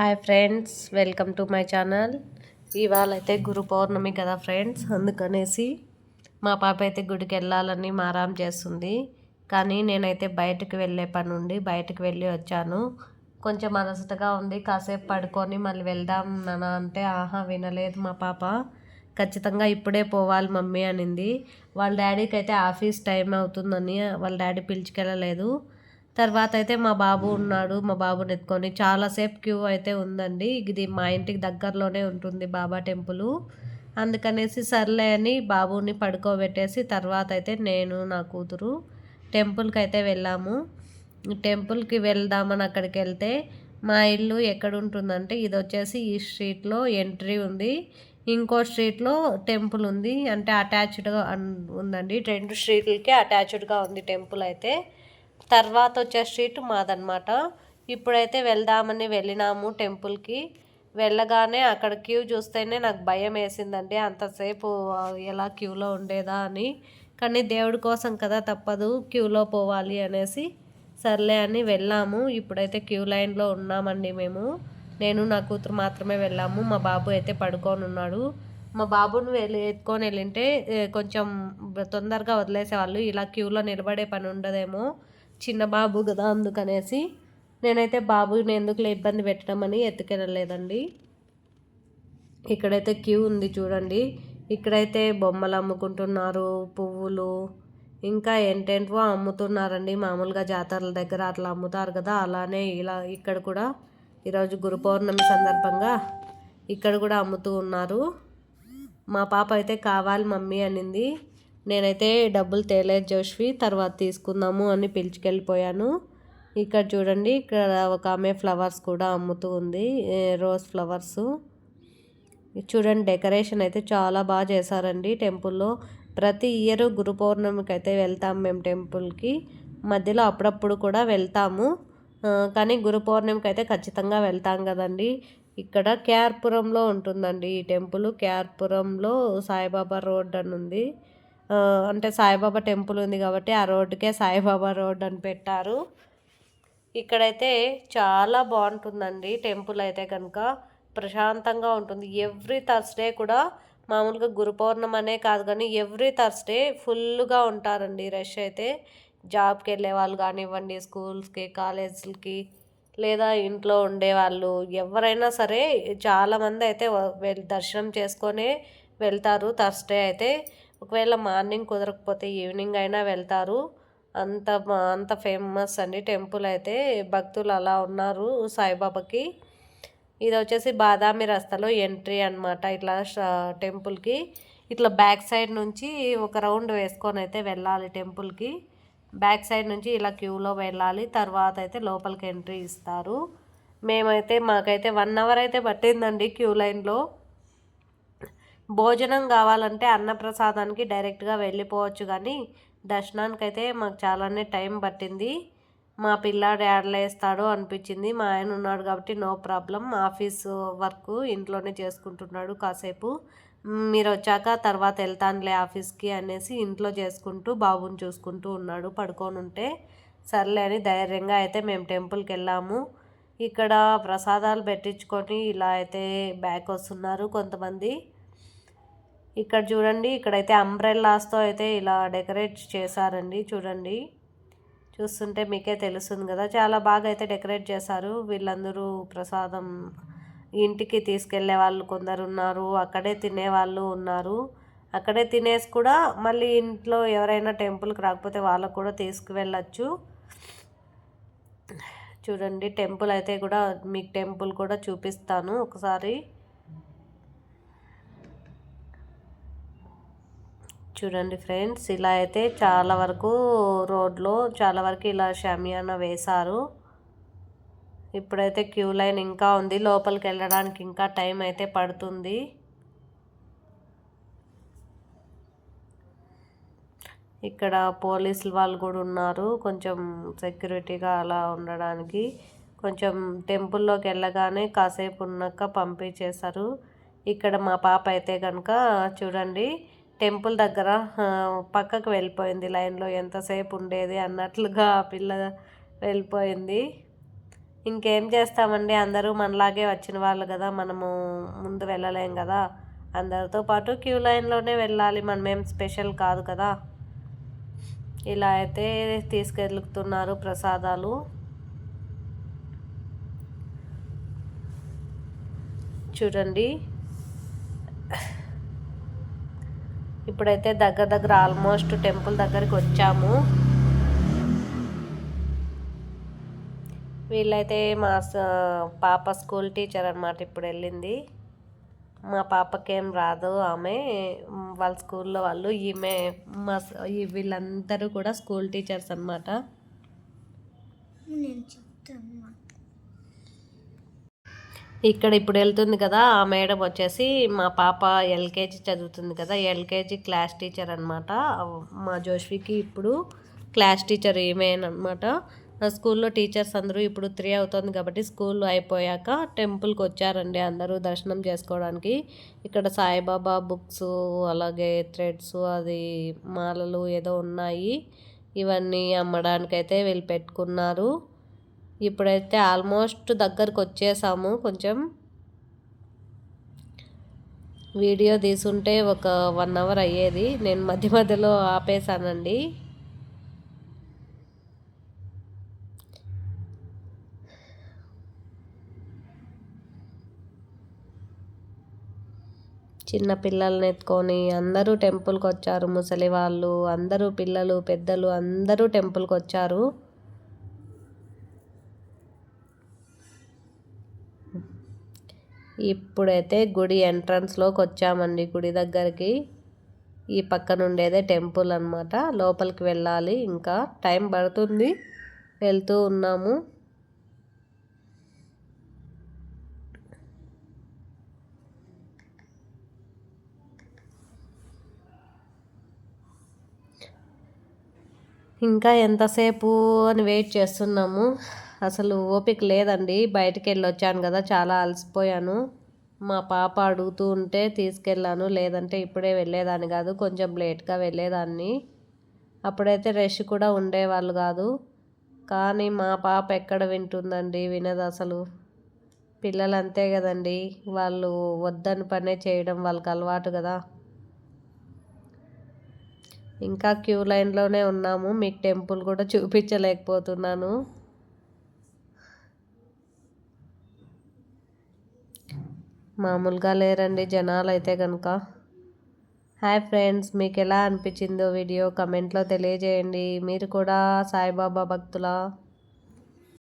Hi friends welcome to my channel. ఇవాళ అయితే గురు పౌర్ణమి కదా ఫ్రెండ్స్ అందుకనేసి మా పాప అయితే గుడికి వెళ్ళాలని మారాం చేస్తుంది. కానీ నేనైతే బయటకు వెళ్ళే పని ఉండి బయటకు వెళ్ళి వచ్చాను. కొంచెం అలసటగా ఉంది కాసేపు పడుకొని మళ్ళీ వెళ్దాం నాన్న అంటే ఆహా వినలేదు మా పాప. ఖచ్చితంగా ఇప్పుడే పోవాలి మమ్మీ అనింది. వాళ్ళ డాడీకి అయితే ఆఫీస్ టైం అవుతుందని వాళ్ళ డాడీ పిలిచికెళ్ళలేదు. తర్వాత అయితే మా బాబు ఉన్నాడు మా బాబుని ఎత్తుకొని చాలాసేపు క్యూ అయితే ఉందండి. ఇది మా ఇంటికి దగ్గరలోనే ఉంటుంది బాబా టెంపుల్. అందుకనేసి సర్లే అని బాబుని పడుకోబెట్టేసి తర్వాత అయితే నేను నా కూతురు టెంపుల్కి అయితే వెళ్ళాము. టెంపుల్కి వెళ్దామని అక్కడికి వెళ్తే మా ఇల్లు ఎక్కడ ఉంటుందంటే ఇది వచ్చేసి ఈ స్ట్రీట్లో ఎంట్రీ ఉంది. ఇంకో స్ట్రీట్లో టెంపుల్ ఉంది. అంటే అటాచ్డ్గా ఉందండి. రెండు స్ట్రీట్లకే అటాచ్డ్గా ఉంది టెంపుల్ అయితే. తర్వాత వచ్చే స్ట్రీట్ మాదనమాట ఇప్పుడైతే వెళ్దామని వెళ్ళినాము టెంపుల్కి. వెళ్ళగానే అక్కడ క్యూ చూస్తేనే నాకు భయం వేసిందండి అంతసేపు ఎలా క్యూలో ఉండేదా అని. కానీ దేవుడి కోసం కదా తప్పదు క్యూలో పోవాలి అనేసి సర్లే అని వెళ్ళాము. ఇప్పుడైతే క్యూ లైన్లో ఉన్నామండి మేము. నేను నా కూతురు మాత్రమే వెళ్ళాము. మా బాబు అయితే పడుకొని ఉన్నాడు. మా బాబుని వెళ్ళి ఎత్తుకొని వెళ్ళింటే కొంచెం తొందరగా వదిలేసేవాళ్ళు. ఇలా క్యూలో నిలబడే పని ఉండదేమో. చిన్న బాబు కదా అందుకనేసి నేనైతే బాబుని ఎందుకు ఇబ్బంది పెట్టడం అని ఎత్తుకెళ్ళలేదండి. ఇక్కడైతే క్యూ ఉంది చూడండి. ఇక్కడైతే బొమ్మలు అమ్ముకుంటున్నారు పువ్వులు. ఇంకా ఏంటేంటో అమ్ముతున్నారండి. మామూలుగా జాతరల దగ్గర అట్లా అమ్ముతారు కదా అలానే ఇలా ఇక్కడ కూడా ఈరోజు గురు పౌర్ణమి సందర్భంగా ఇక్కడ కూడా అమ్ముతూ ఉన్నారు. మా పాప అయితే కావాలి మమ్మీ అనింది. నేనైతే డబ్బులు తేలేదు జోష్వి తర్వాత తీసుకుందాము అని పిలిచుకెళ్ళిపోయాను. ఇక్కడ చూడండి ఇక్కడ ఒక ఆమె ఫ్లవర్స్ కూడా అమ్ముతూ ఉంది రోజ్ ఫ్లవర్స్. చూడండి డెకరేషన్ అయితే చాలా బాగా చేశారండి టెంపుల్లో. ప్రతి ఇయర్ గురు పౌర్ణమికి అయితే వెళ్తాం మేము టెంపుల్కి. మధ్యలో అప్పుడప్పుడు కూడా వెళ్తాము. కానీ గురు పౌర్ణమికి అయితే ఖచ్చితంగా వెళ్తాం కదండి. ఇక్కడ కేఆర్పురంలో ఉంటుందండి ఈ టెంపుల్. కేఆర్పురంలో సాయిబాబా రోడ్ అని ఉంది. అంటే సాయిబాబా టెంపుల్ ఉంది కాబట్టి ఆ రోడ్డుకే సాయిబాబా రోడ్ అని పెట్టారు. ఇక్కడైతే చాలా బాగుంటుందండి టెంపుల్ అయితే కనుక. ప్రశాంతంగా ఉంటుంది. ఎవ్రీ థర్స్డే కూడా మామూలుగా గురు పౌర్ణమి అనే కాదు కానీ ఎవ్రీ థర్స్డే ఫుల్గా ఉంటారండి రష్ అయితే. జాబ్కి వెళ్ళే వాళ్ళు కానివ్వండి స్కూల్స్కి కాలేజీలకి లేదా ఇంట్లో ఉండేవాళ్ళు ఎవరైనా సరే చాలామంది అయితే దర్శనం చేసుకొనే వెళ్తారు థర్స్డే అయితే. ఒకవేళ మార్నింగ్ కుదరకపోతే ఈవినింగ్ అయినా వెళ్తారు. అంత అంత ఫేమస్ అండి టెంపుల్ అయితే. భక్తులు అలా ఉన్నారు సాయిబాబాకి. ఇది వచ్చేసి బాదామి రస్తాలో ఎంట్రీ అనమాట ఇట్లా టెంపుల్కి. ఇట్లా బ్యాక్ సైడ్ నుంచి ఒక రౌండ్ వేసుకొని అయితే వెళ్ళాలి టెంపుల్కి. బ్యాక్ సైడ్ నుంచి ఇలా క్యూలో వెళ్ళాలి తర్వాత అయితే లోపలికి ఎంట్రీ ఇస్తారు. మేమైతే మాకైతే వన్ అవర్ అయితే పట్టిందండి క్యూ లైన్లో. భోజనం కావాలంటే అన్నప్రసాదానికి డైరెక్ట్గా వెళ్ళిపోవచ్చు కానీ దర్శనానికి అయితే మాకు చాలానే టైం పట్టింది. మా పిల్లాడు వేస్తాడో అనిపించింది. మా ఆయన ఉన్నాడు కాబట్టి నో ప్రాబ్లం. ఆఫీస్ వర్క్ ఇంట్లోనే చేసుకుంటున్నాడు కాసేపు. మీరు వచ్చాక తర్వాత వెళ్తానులే ఆఫీస్కి అనేసి ఇంట్లో చేసుకుంటూ బాబుని చూసుకుంటూ ఉన్నాడు పడుకొని ఉంటే సర్లే అని ధైర్యంగా అయితే మేము టెంపుల్కి వెళ్ళాము. ఇక్కడ ప్రసాదాలు పెట్టించుకొని ఇలా అయితే బ్యాక్ వస్తున్నారు కొంతమంది. ఇక్కడ చూడండి ఇక్కడైతే అంబ్రెల్లాస్తో అయితే ఇలా డెకరేట్ చేశారండి చూడండి. చూస్తుంటే మీకే తెలుస్తుంది కదా చాలా బాగా అయితే డెకరేట్ చేశారు. వీళ్ళందరూ ప్రసాదం ఇంటికి తీసుకెళ్ళే వాళ్ళు కొందరు ఉన్నారు అక్కడే తినే వాళ్ళు ఉన్నారు. అక్కడే తినేసి కూడా మళ్ళీ ఇంట్లో ఎవరైనా టెంపుల్కి రాకపోతే వాళ్ళకు కూడా తీసుకువెళ్ళచ్చు. చూడండి టెంపుల్ అయితే కూడా మీకు టెంపుల్ కూడా చూపిస్తాను ఒకసారి. చూడండి ఫ్రెండ్స్ ఇలా అయితే చాలా వరకు రోడ్లో చాలా వరకు ఇలా షమియానా వేశారు. ఇప్పుడైతే క్యూ లైన్ ఇంకా ఉంది లోపలికి వెళ్ళడానికి ఇంకా టైం అయితే పడుతుంది. ఇక్కడ పోలీసులు వాళ్ళు కూడా ఉన్నారు కొంచెం సెక్యూరిటీగా అలా ఉండడానికి. కొంచెం టెంపుల్లోకి వెళ్ళగానే కాసేపు ఉన్నాక పంపించేశారు. ఇక్కడ మా పాప అయితే కనుక చూడండి టెంపుల్ దగ్గర పక్కకు వెళ్ళిపోయింది. లైన్లో ఎంతసేపు ఉండేది అన్నట్లుగా ఆ పిల్ల వెళ్ళిపోయింది. ఇంకేం చేస్తామండి? అందరూ మనలాగే వచ్చిన వాళ్ళు కదా మనము ముందు వెళ్ళలేం కదా. అందరితో పాటు క్యూ లైన్లోనే వెళ్ళాలి. మనమేం స్పెషల్ కాదు కదా. ఇలా అయితే తీసుకెళ్తున్నారు ప్రసాదాలు. చూడండి. ఇప్పుడైతే దగ్గర దగ్గర ఆల్మోస్ట్ టెంపుల్ దగ్గరికి వచ్చాము. వీళ్ళైతే మా పాప స్కూల్ టీచర్ అనమాట ఇప్పుడు వెళ్ళింది. మా పాపకేం రాదు ఆమె వాళ్ళ స్కూల్లో వాళ్ళు ఈమె మా వీళ్ళందరూ కూడా స్కూల్ టీచర్స్ అనమాట ఇక్కడ ఇప్పుడు వెళ్తుంది కదా ఆ మేడం వచ్చేసి మా పాప ఎల్కేజీ చదువుతుంది కదా ఎల్కేజీ క్లాస్ టీచర్ అనమాట మా జోష్వికి ఇప్పుడు క్లాస్ టీచర్ ఏమేనమాట స్కూల్లో టీచర్స్ అందరూ ఇప్పుడు త్రీ అవుతుంది కాబట్టి స్కూల్ అయిపోయాక టెంపుల్కి వచ్చారండి అందరూ దర్శనం చేసుకోవడానికి. ఇక్కడ సాయిబాబా బుక్స్ అలాగే థ్రెడ్స్ అది మాలలు ఏదో ఉన్నాయి. ఇవన్నీ అమ్మడానికైతే వీళ్ళు పెట్టుకున్నారు. ఇప్పుడైతే ఆల్మోస్ట్ దగ్గరకు వచ్చేసాము కొంచెం వీడియో తీసుంటే ఒక వన్ అవర్ అయ్యేది. నేను మధ్య మధ్యలో ఆపేసానండి చిన్న పిల్లల్ని ఎత్తుకొని అందరూ టెంపుల్కి వచ్చారు ముసలి వాళ్ళు అందరూ పిల్లలు పెద్దలు అందరూ టెంపుల్కి వచ్చారు ఇప్పుడైతే గుడి ఎంట్రన్స్లోకి వచ్చామండి గుడి దగ్గరికి. ఈ పక్కన ఉండేదే టెంపుల్ అనమాట లోపలికి వెళ్ళాలి ఇంకా. టైం పడుతుంది. వెళ్తూ ఉన్నాము. ఇంకా ఎంతసేపు అని వెయిట్ చేస్తున్నాము. అసలు ఓపిక లేదండి. బయటికి వెళ్ళి వచ్చాను కదా చాలా అలసిపోయాను. మా పాప అడుగుతూ ఉంటే తీసుకెళ్ళాను. లేదంటే ఇప్పుడే వెళ్ళేదాన్ని కాదు కొంచెం లేట్గా వెళ్ళేదాన్ని. అప్పుడైతే రష్ కూడా ఉండేవాళ్ళు కాదు. కానీ మా పాప ఎక్కడ వింటుందండి వినదు అసలు. పిల్లలు అంతే కదండి వాళ్ళు వద్దని పనే చేయడం వాళ్ళకి అలవాటు కదా. ఇంకా క్యూ లైన్లోనే ఉన్నాము. మీకు టెంపుల్ కూడా చూపించలేకపోతున్నాను. మామూలుగా లేరండి జనాలు అయితే కనుక హాయ్ ఫ్రెండ్స్ మీకు ఎలా అనిపించిందో వీడియో కమెంట్లో తెలియజేయండి. మీరు కూడా సాయిబాబా భక్తుల?